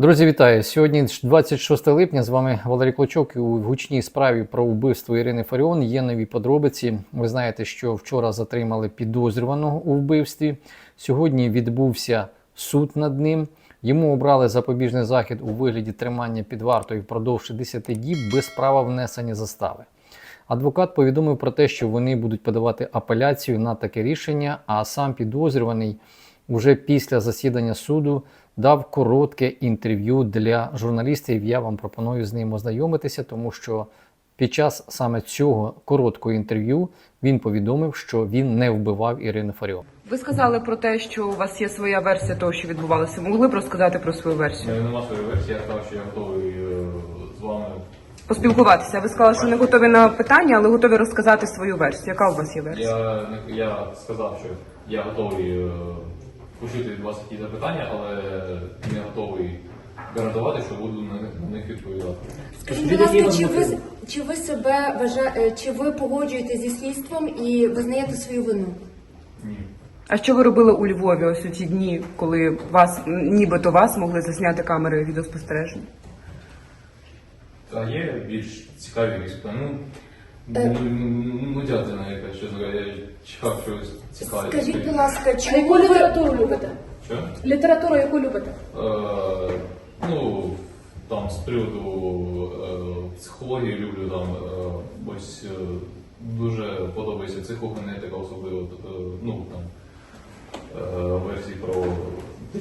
Друзі, вітаю! Сьогодні 26 липня. З вами Валерій Клочок. І у гучній справі про вбивство Ірини Фаріон є нові подробиці. Ви знаєте, що вчора затримали підозрюваного у вбивстві. Сьогодні відбувся суд над ним. Йому обрали запобіжний захід у вигляді тримання під вартою впродовж 10 діб без права внесення застави. Адвокат повідомив про те, що вони будуть подавати апеляцію на таке рішення, а сам підозрюваний уже після засідання суду дав коротке інтерв'ю для журналістів. Я вам пропоную з ним ознайомитися, тому що під час саме цього короткого інтерв'ю він повідомив, що він не вбивав Ірину Фаріон. Ви сказали про те, що у вас є своя версія того, що відбувалося. Могли б розказати про свою версію? мене нема своєї версії, я сказав, що я готовий е, з вами. Поспілкуватися. Ви сказали, що не готові на питання, але готові розказати свою версію. Яка у вас є версія? Я, я сказав, що я готовий е, почути від вас якісь запитання, але не готовий гарантувати, що буду на них, на них відповідати. Скажіть, будь ласка, чи ви чи ви себе вважаєте, чи ви погоджуєте зі слідством і визнаєте свою вину? Ні. А що ви робили у Львові ось у ті дні, коли вас нібито вас могли засняти камери відеоспостереження? А є більш цікаві якісь Ну, Е. ну, ну, ну, дядина якась, чесно говоря, я чекав чогось цікавого. Скажіть, будь ласка, А чому яку ви літературу любите? Що? Літературу яку любите? Е, ну, там з приводу е, психології люблю там е, ось е, дуже подобається психогенетика, особливо е, ну там е, версії про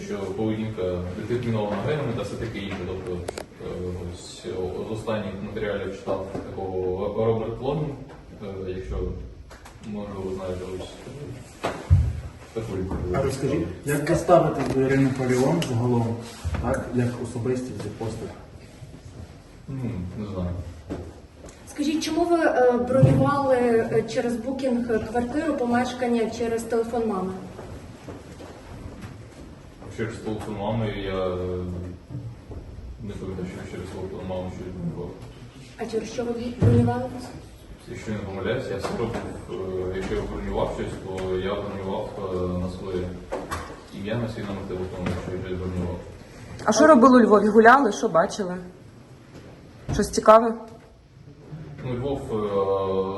що поведінка детермінована генами та все таке інше. Тобто е, ось з останніх матеріалів читав такого Роберт Лон, е, якщо може ви знаєте ось таку. А розкажіть, як ви ставитесь до Ірини Фаріон загалом, так, як особистість як постать? Ну, не знаю. скажіть, чому ви е, бронювали через букінг квартиру помешкання через телефон мами? Через телефон мами я е, не пам'ятаю, що через телефон мами щось було. А через що ви бронювали? Якщо не помиляюся, я спробував, е, якщо я бронював щось, то я бронював е, на своє ім'я на свій номер телефону, якщо я щось бронював. А що робили у Львові? Гуляли? Що бачили? Щось цікаве? Ну, Львов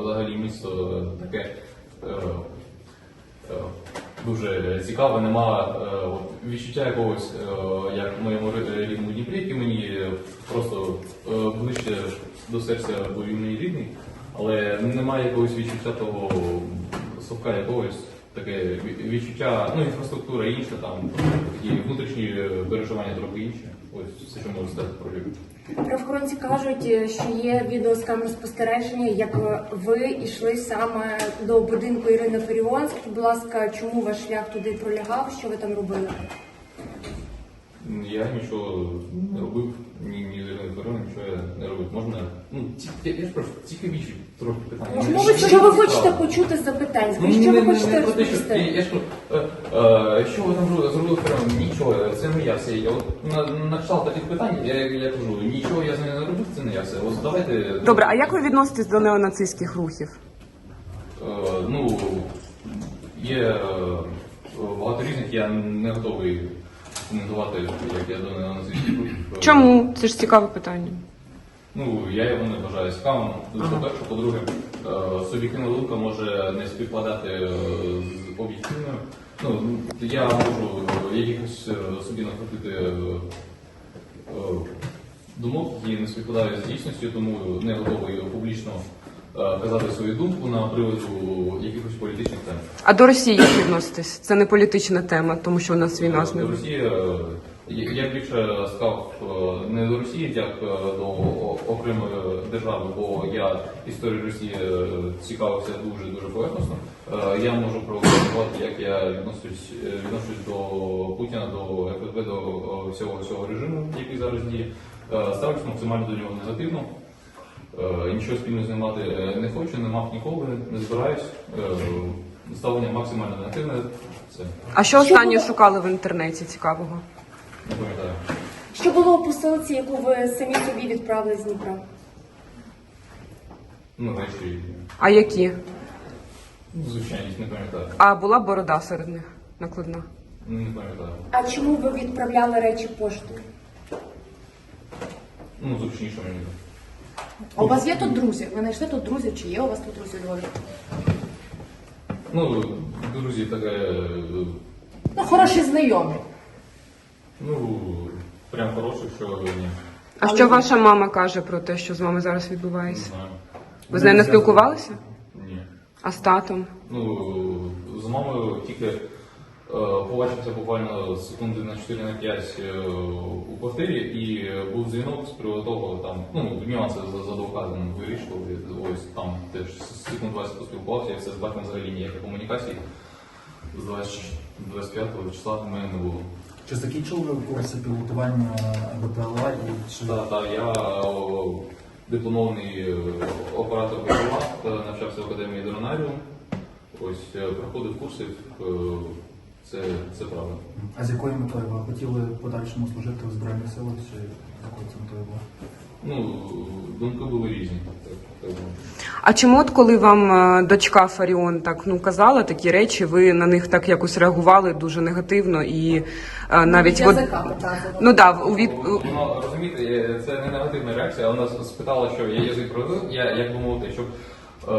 взагалі місто таке дуже цікаве, нема е, от, відчуття якогось, е, як в моєму рідному Дніпрі, який мені просто е, ближче до серця, бо він мені рідний, але немає якогось відчуття того совка якогось. Таке відчуття, ну інфраструктура інша, там такі внутрішні е, переживання трохи інші. Ось все, що можу сказати про Львів. Правоохоронці кажуть, е, що є відео з камер спостереження, як ви йшли саме до будинку Ірини. Скажіть, будь ласка, чому ваш шлях туди пролягав? Що ви там робили? Я нічого не робив, ні, ні з нічого я не робив. Можна. Ну, ці- я, ж прошу, цікавіші трохи питання. Ну, ви що що ви хочете почути з запитань? Ну, Скажіть, що не- ви не- хочете не про те, що- розповісти? Я ж кажу, е, е, що ви там зробили- зробили Фаріон? Нічого, це не я все. Я от на, на кшталт таких питань, я, я кажу, нічого я з нею не робив, це не я все. От давайте. Добре, а як ви відноситесь до неонацистських рухів? Е, ну, є е, багато різних, я не готовий коментувати, як я до рухів. е, Чому? Це ж цікаве питання. Ну, я його не вважаю цікавим. Дуже по-перше, по-друге, е, суб'єктивна думка може не співпадати е, з об'єктивною. Ну, я можу якихось е, собі накрутити думок, які не співпадають з дійсністю, тому не готовий публічно казати свою думку на приводу якихось політичних тем. А до Росії як відноситесь? Це не політична тема, тому що у нас війна з До ними. Росії е, я більше сказав е, не до Росії, як е, до о- окремої держави, бо я історію Росії е, цікавився дуже дуже поверхносно. Е, Я можу прокоментувати, як я відношусь, е, відношусь до Путіна, до ФСБ, до е, всього всього режиму, який зараз діє. Е, Ставлюсь максимально до нього негативно. Е, Нічого спільно з ним мати е, не хочу, не мав ніколи, не збираюсь. Е, Ставлення максимально негативне. Все, А що останнє шукали в інтернеті цікавого? не пам'ятаю. Що було у посилці, яку ви самі собі відправили з Дніпра? Ну, речі, А які? ну, звичайність, не пам'ятаю. А була борода серед них накладна. Не пам'ятаю. А чому ви відправляли речі поштою? ну, зручніше мені. А у вас є тут друзі? Ви знайшли тут друзів? Чи є у вас тут друзі у Львові? Ну, друзі, таке, е, Ну, хороші знайомі. ну, прям хороше, що ні. А що ваша мама каже про те, що з вами зараз Не відбувається? знаю. Ви з нею не спілкувалися? Ні. А з татом? Ну, з мамою тільки побачився буквально секунди на 4 на 5 е, у квартирі, і е, був дзвінок з приводу того, там, ну, нюанси з, з адвокатом вирішували. Ось там теж секунд 20 поспілкувався, і все з батьком взагалі ніяких комунікацій. З 20 25 числа в мене не було. Чи закінчили ви курси пілотування БПЛА чи Так, так, я о, дипломований е, оператор БПЛА, навчався в академії Дронаріум. Ось е, проходив курси, е, це, це правда. а з якою метою ви хотіли в подальшому служити в Збройних силах, чи якою це метою була? Ну, думки були різні. Так, так думаю. А чому от коли вам е, дочка Фаріон так ну казала такі речі, ви на них так якось реагували дуже негативно і е, навіть от, Язика ну да, у від у- Воно, розумієте, е, це не негативна реакція. Вона спитала, що я язик провів, я як би мовити, щоб е,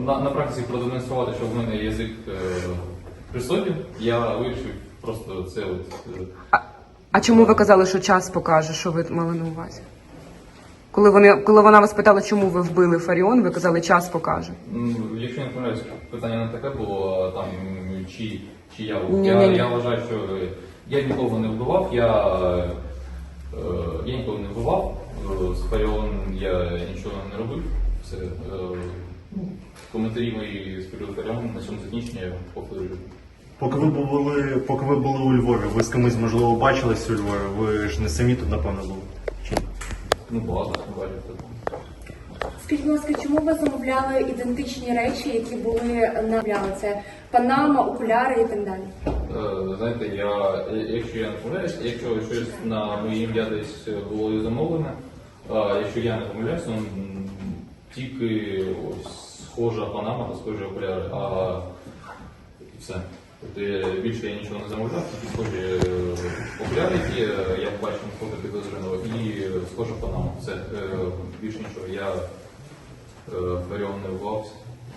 на, на практиці продемонструвати, що в мене язик е, при собі, я вирішив просто це от. е, А чому ви казали, що час покаже, що ви мали на увазі? Коли вони коли вона вас питала, чому ви вбили Фаріон, ви казали, час покаже. Ну, якщо я не помиляюсь, питання не таке було, а там чи, чи я. Ні, я, ні, ні. я вважаю, що е, я нікого не вбивав, я, е, я нікого не вбивав, е, з Фаріон я нічого не робив. Все, е, коментарі мої з Фаріон на цьому закінчення я повторюю. Поки ви були, поки ви були у Львові, ви з кимось можливо бачились у Львові. Ви ж не самі тут, напевно, були. Чи? Ну, багато не бачив такого. Скажіть, будь ласка, чому ви замовляли ідентичні речі, які були на це панама, окуляри і так далі? Е, Знаєте, я, якщо я не помиляюсь, якщо щось на моє ім'я десь було і замовлене, а якщо я не помиляюсь, то тільки ось схожа панама та схожі окуляри, а і все. Тобто більше я нічого не замовляв, тільки схожі е, окуляри, які е, я бачив на фото підозрюваного, і схожа панама. Все, е, більше нічого. Я не вбивався,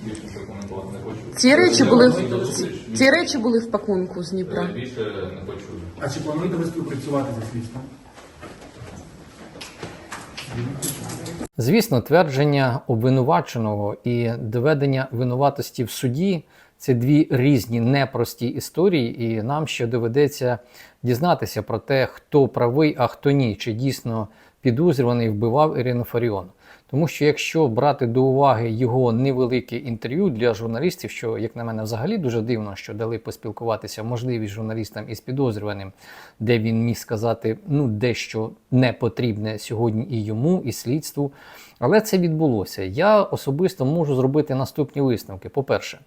більше нічого коментувати не хочу. Ці речі Я були розумію, в що ці, більше- ці речі були в пакунку з Дніпра. Більше не хочу. А чи плануєте ви співпрацювати зі слідством? Звісно, твердження обвинуваченого і доведення винуватості в суді це дві різні непрості історії, і нам ще доведеться дізнатися про те, хто правий, а хто ні, чи дійсно підозрюваний вбивав Ірину Фаріон. Тому що якщо брати до уваги його невелике інтерв'ю для журналістів, що, як на мене, взагалі дуже дивно, що дали поспілкуватися можливість журналістам із підозрюваним, де він міг сказати ну дещо непотрібне сьогодні і йому, і слідству. Але це відбулося. Я особисто можу зробити наступні висновки. По-перше,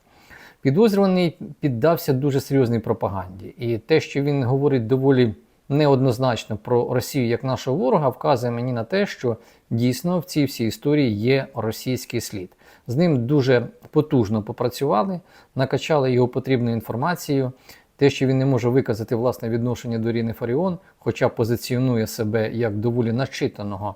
підозрюваний піддався дуже серйозній пропаганді, і те, що він говорить доволі неоднозначно про Росію як нашого ворога, вказує мені на те, що дійсно в цій всій історії є російський слід. З ним дуже потужно попрацювали, накачали його потрібною інформацією. Те, що він не може виказати власне відношення до Ріни Фаріон, хоча позиціонує себе як доволі начитаного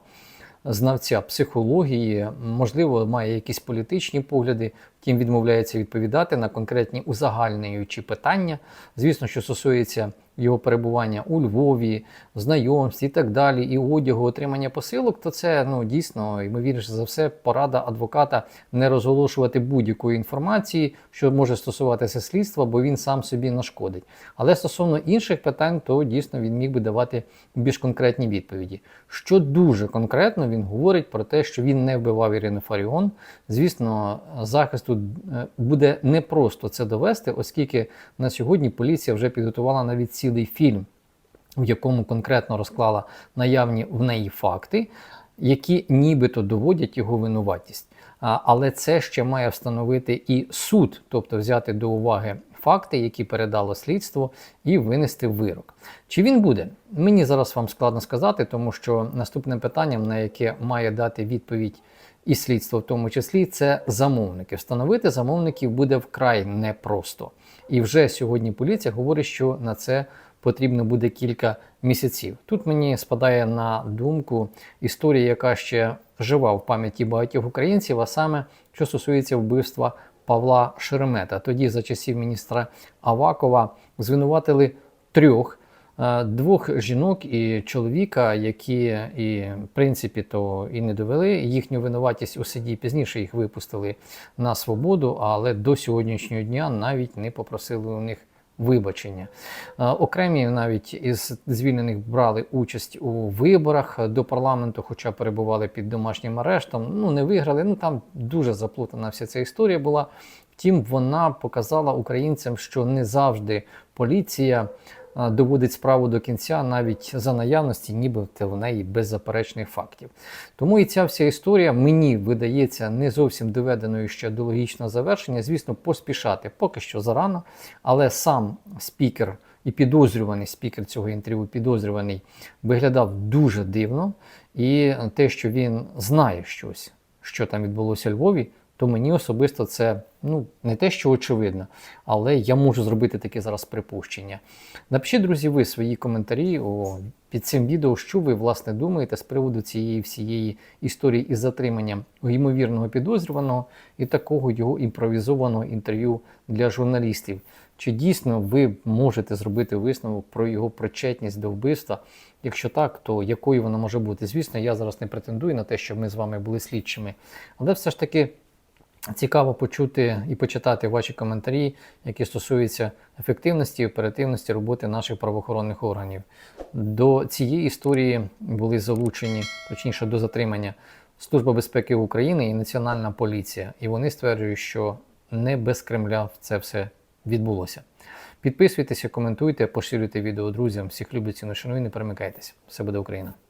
знавця психології, можливо, має якісь політичні погляди, втім відмовляється відповідати на конкретні узагальнюючі питання. Звісно, що стосується його перебування у Львові, знайомств і так далі, і одягу, отримання посилок, то це ну дійсно, ймовірніше за все, порада адвоката не розголошувати будь-якої інформації, що може стосуватися слідства, бо він сам собі нашкодить. Але стосовно інших питань, то дійсно він міг би давати більш конкретні відповіді. Що дуже конкретно він говорить про те, що він не вбивав Ірину Фаріон. Звісно, захисту е, буде непросто це довести, оскільки на сьогодні поліція вже підготувала навіть цілий фільм, в якому конкретно розклала наявні в неї факти, які нібито доводять його винуватість. Але це ще має встановити і суд, тобто взяти до уваги факти, які передало слідство, і винести вирок. Чи він буде? Мені зараз вам складно сказати, тому що наступним питанням, на яке має дати відповідь і слідство, в тому числі, це замовники. Встановити замовників буде вкрай непросто. І вже сьогодні поліція говорить, що на це потрібно буде кілька місяців. Тут мені спадає на думку історія, яка ще жива в пам'яті багатьох українців, а саме що стосується вбивства Павла Шеремета. Тоді за часів міністра Авакова звинуватили трьох. е, Двох жінок і чоловіка, які і в принципі то і не довели їхню винуватість у суді. Пізніше їх випустили на свободу, але до сьогоднішнього дня навіть не попросили у них вибачення. Е, Окремі навіть із звільнених брали участь у виборах до парламенту, хоча перебували під домашнім арештом. Ну не виграли. Ну там дуже заплутана вся ця історія була. Втім, вона показала українцям, що не завжди поліція доводить справу до кінця, навіть за наявності, нібито в неї беззаперечних фактів. Тому і ця вся історія мені видається не зовсім доведеною ще до логічного завершення. Звісно, поспішати поки що зарано, але сам спікер і підозрюваний спікер цього інтерв'ю, підозрюваний, виглядав дуже дивно. І те, що він знає щось, що там відбулося у Львові, то мені особисто це ну, не те, що очевидно, але я можу зробити таке зараз припущення. Напишіть, друзі, ви свої коментарі о, під цим відео, що ви власне думаєте з приводу цієї всієї історії із затриманням ймовірного підозрюваного і такого його імпровізованого інтерв'ю для журналістів. Чи дійсно ви можете зробити висновок про його причетність до вбивства? Якщо так, то якою вона може бути? Звісно, я зараз не претендую на те, щоб ми з вами були слідчими, але все ж таки цікаво почути і почитати ваші коментарі, які стосуються ефективності і оперативності роботи наших правоохоронних органів. До цієї історії були залучені, точніше до затримання Служба безпеки України і Національна поліція. І вони стверджують, що не без Кремля це все відбулося. Підписуйтеся, коментуйте, поширюйте відео друзям. Всіх люблю, ціну шаную, не перемикайтеся. Все буде Україна!